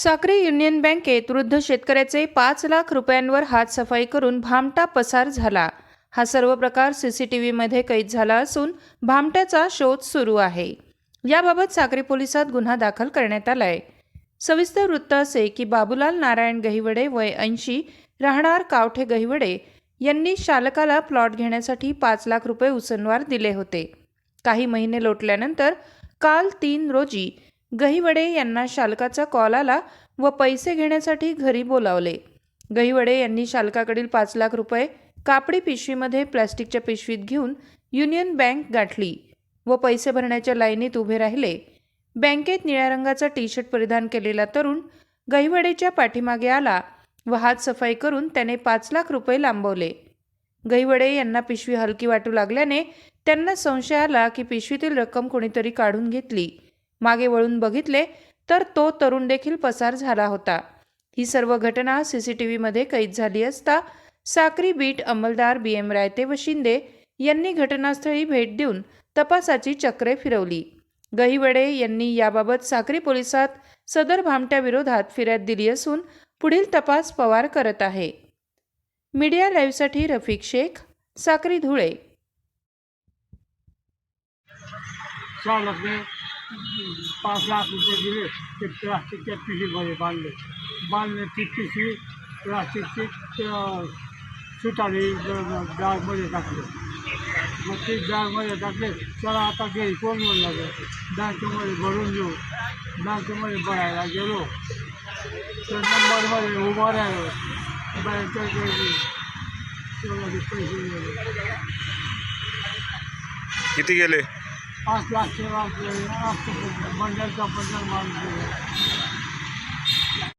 Sakri union बँकेत वृद्ध शेतकऱ्याचे पाच लाख रुपयांवर हात सफाई करून भामटा पसार झाला. हा सर्व प्रकार सीसीटीव्हीमध्ये कैद झाला असून भामट्याचा शोध सुरू आहे. याबाबत साक्री पोलिसात गुन्हा दाखल करण्यात आलाय. सविस्तर वृत्त असे की बाबूलाल नारायण गहिवडे वय ऐंशी राहणार कावठे गहिवडे यांनी शालकाला प्लॉट घेण्यासाठी पाच लाख रुपये उसनवार दिले होते. काही महिने लोटल्यानंतर काल तीन रोजी गहिवडे यांना शालकाचा कॉल आला व पैसे घेण्यासाठी घरी बोलावले. गहिवडे यांनी शालकाकडील पाच लाख रुपये कापडी पिशवीमध्ये प्लॅस्टिकच्या पिशवीत घेऊन युनियन बँक गाठली व पैसे भरण्याच्या लाईनीत उभे राहिले. बँकेत निळ्या रंगाचा टी शर्ट परिधान केलेला तरुण गहिवडेच्या पाठीमागे आला व हात सफाई करून त्याने पाच लाख रुपये लांबवले. गहिवडे यांना पिशवी हलकी वाटू लागल्याने त्यांना संशय आला की पिशवीतील रक्कम कोणीतरी काढून घेतली. मागे वळून बघितले तर तो तरुण देखील पसार झाला होता. ही सर्व घटना सीसीटीव्हीमध्ये कैद झाली असता साक्री बीट अंमलदार बी एम रायते व शिंदे यांनी घटनास्थळी भेट देऊन तपासाची चक्रे फिरवली. गहिवडे यांनी याबाबत साक्री पोलिसात सदर भामट्याविरोधात फिर्याद दिली असून पुढील तपास पवार करत आहे. मीडिया लाईव्हसाठी रफिक शेख साक्री धुळे. पाच लाख रुपये दिले ते प्लास्टिकच्या पिशवीमध्ये बांधले. बांधले ती पिशवी प्लास्टिकची सुटाली बॅगमध्ये टाकले. मग ती बॅगमध्ये टाकले चला आता घरी कोण म्हणलं बँकेमध्ये भरून देऊ बँकेमध्ये भरायला गेलो. तर नंबरमध्ये उभा राहिलो. बँकेचे पैसे किती गेले? पाच लाख सेवा बंडलचा बंडल मारून